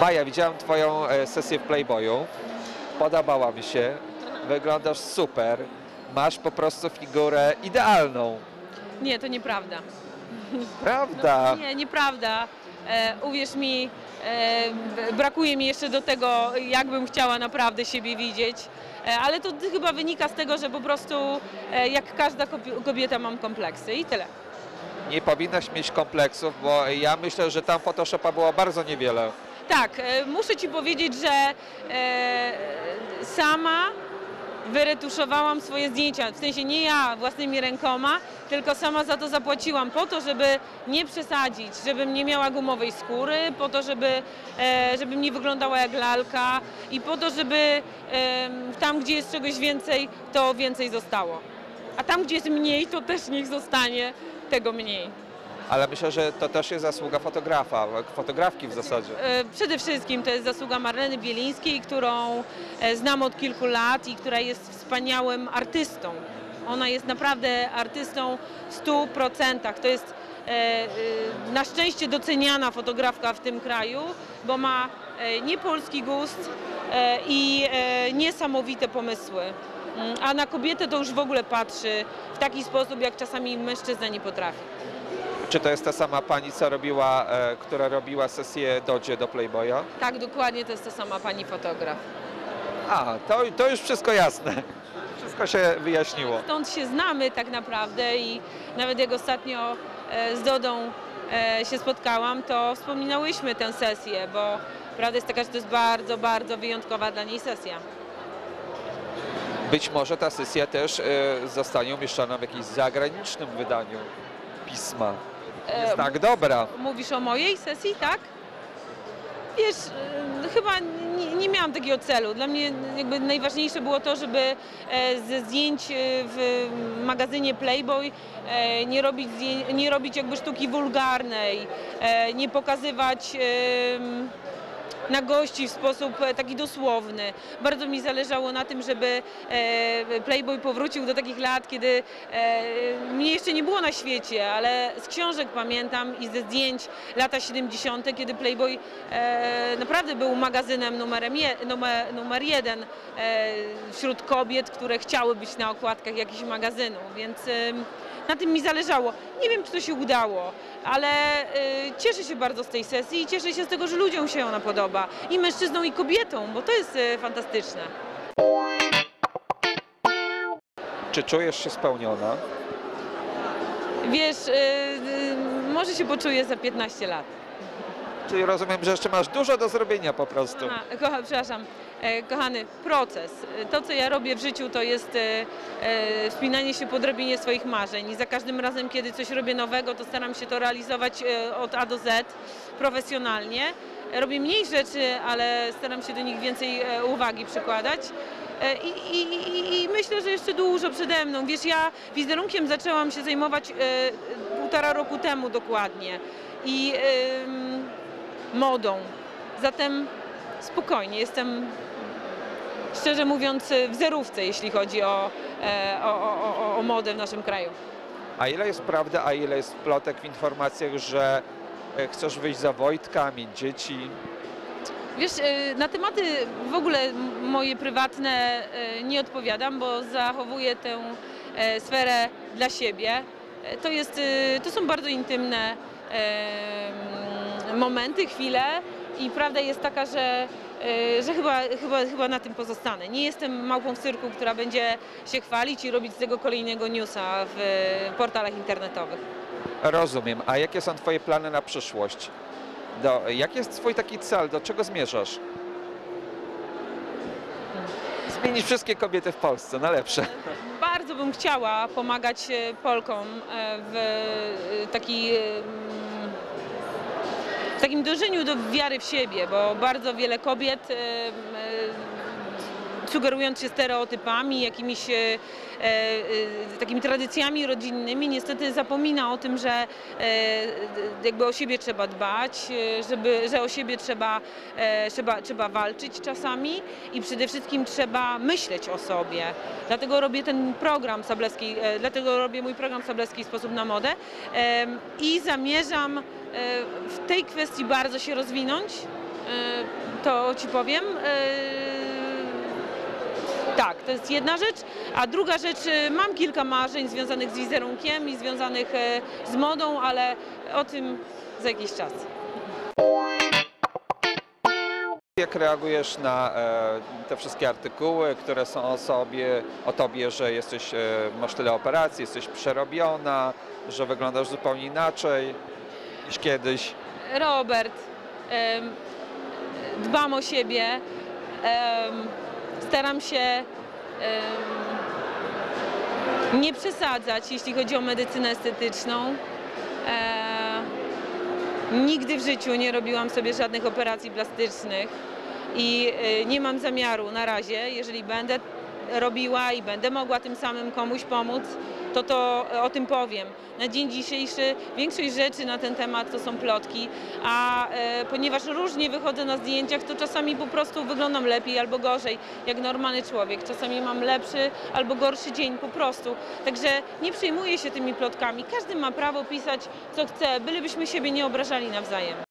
Maja, widziałem Twoją e, sesję w Playboyu. Podobała mi się. Wyglądasz super. Masz po prostu figurę idealną. Nie, to nieprawda. Prawda? Nie, nieprawda. E, uwierz mi, e, brakuje mi jeszcze do tego, jakbym chciała naprawdę siebie widzieć. E, ale to chyba wynika z tego, że po prostu e, jak każda kobi- kobieta mam kompleksy i tyle. Nie powinnaś mieć kompleksów, bo ja myślę, że tam Photoshopa było bardzo niewiele. Tak, e, muszę Ci powiedzieć, że e, sama wyretuszowałam swoje zdjęcia. W sensie nie ja własnymi rękoma, tylko sama za to zapłaciłam po to, żeby nie przesadzić, żebym nie miała gumowej skóry, po to, żeby, e, żebym nie wyglądała jak lalka i po to, żeby e, tam, gdzie jest czegoś więcej, to więcej zostało. A tam, gdzie jest mniej, to też niech zostanie tego mniej. Ale myślę, że to też jest zasługa fotografa, fotografki w zasadzie. E, Przede wszystkim to jest zasługa Marleny Bielińskiej, którą e, znam od kilku lat i która jest wspaniałym artystą. Ona jest naprawdę artystą w 100%. To jest e, na szczęście doceniana fotografka w tym kraju, bo ma niepolski gust i niesamowite pomysły. Mm, A na kobietę to już w ogóle patrzy w taki sposób, jak czasami mężczyzna nie potrafi. Czy to jest ta sama pani, co robiła, e, która robiła sesję dodzie do Playboya? Tak, dokładnie to jest ta sama pani fotograf. A, to, to już wszystko jasne. Wszystko się wyjaśniło. Stąd się znamy tak naprawdę i nawet jak ostatnio e, z Dodą e, się spotkałam, to wspominałyśmy tę sesję, bo prawda jest taka, że to jest bardzo, bardzo wyjątkowa dla niej sesja. Być może ta sesja też e, zostanie umieszczona w jakimś zagranicznym wydaniu pisma. Jest E, tak dobra. Mówisz o mojej sesji, tak? Wiesz, e, chyba nie, nie miałam takiego celu. Dla mnie jakby najważniejsze było to, żeby e, ze zdjęć w magazynie Playboy nie robić, nie robić jakby sztuki wulgarnej, nie pokazywać na gości w sposób e, taki dosłowny. Bardzo mi zależało na tym, żeby e, Playboy powrócił do takich lat, kiedy e, mnie jeszcze nie było na świecie, ale z książek pamiętam i ze zdjęć lata 70., kiedy Playboy naprawdę był magazynem numerem je, numer, numer jeden wśród kobiet, które chciały być na okładkach jakichś magazynów, więc na tym mi zależało. Nie wiem, czy to się udało, ale y, cieszę się bardzo z tej sesji i cieszę się z tego, że ludziom się ona podoba. I mężczyznom, i kobietom, bo to jest y, fantastyczne. Czy czujesz się spełniona? Wiesz, y, y, może się poczuję za 15 lat. Czyli rozumiem, że jeszcze masz dużo do zrobienia po prostu. Aha, kocha, przepraszam, e, kochany, proces. E, To, co ja robię w życiu, to jest e, e, wspinanie się po drabinie swoich marzeń. I za każdym razem, kiedy coś robię nowego, to staram się to realizować e, od A do Z profesjonalnie. Robię mniej rzeczy, ale staram się do nich więcej e, uwagi przykładać. E, I, i, i, myślę, że jeszcze dużo przede mną. Wiesz, ja wizerunkiem zaczęłam się zajmować e, półtora roku temu dokładnie. I modą. Zatem spokojnie, jestem szczerze mówiąc w zerówce, jeśli chodzi o, e, o, o, o, o modę w naszym kraju. A ile jest prawdy, a ile jest plotek w informacjach, że e, chcesz wyjść za Wojtka, mieć dzieci? Wiesz, e, na tematy w ogóle moje prywatne nie odpowiadam, bo zachowuję tę sferę dla siebie. To, jest, to są bardzo intymne momenty, chwile i prawda jest taka, że, e, że chyba, chyba, chyba na tym pozostanę. Nie jestem małpą w cyrku, która będzie się chwalić i robić z tego kolejnego newsa w portalach internetowych. Rozumiem. A jakie są Twoje plany na przyszłość? Do, jaki jest Twój taki cel? Do czego zmierzasz? Zmienić wszystkie kobiety w Polsce na lepsze. Bardzo bym chciała pomagać e, Polkom e, w e, taki, takim dążeniu do wiary w siebie, bo bardzo wiele kobiet e, e, sugerując się stereotypami, jakimiś e, e, takimi tradycjami rodzinnymi, niestety zapomina o tym, że e, jakby o siebie trzeba dbać, e, żeby, że o siebie trzeba, e, trzeba, trzeba walczyć czasami i przede wszystkim trzeba myśleć o sobie. Dlatego robię ten program Sableskiej, e, dlatego robię mój program Sableski Sposób na Modę em, i zamierzam e, w tej kwestii bardzo się rozwinąć to Ci powiem. E, Tak, to jest jedna rzecz. A druga rzecz, e, mam kilka marzeń związanych z wizerunkiem i związanych e, z modą, ale o tym za jakiś czas. Jak reagujesz na e, te wszystkie artykuły, które są o sobie, o tobie, że jesteś, e, masz tyle operacji, jesteś przerobiona, że wyglądasz zupełnie inaczej niż kiedyś? Robert, dbam o siebie, staram się nie przesadzać, jeśli chodzi o medycynę estetyczną. E, nigdy w życiu nie robiłam sobie żadnych operacji plastycznych i e, nie mam zamiaru na razie, jeżeli będę robiła i będę mogła tym samym komuś pomóc, to to o tym powiem. Na dzień dzisiejszy większość rzeczy na ten temat to są plotki, a e, ponieważ różnie wychodzę na zdjęciach, to czasami po prostu wyglądam lepiej albo gorzej, jak normalny człowiek. Czasami mam lepszy albo gorszy dzień po prostu. Także nie przejmuję się tymi plotkami. Każdy ma prawo pisać co chce, bylebyśmy siebie nie obrażali nawzajem.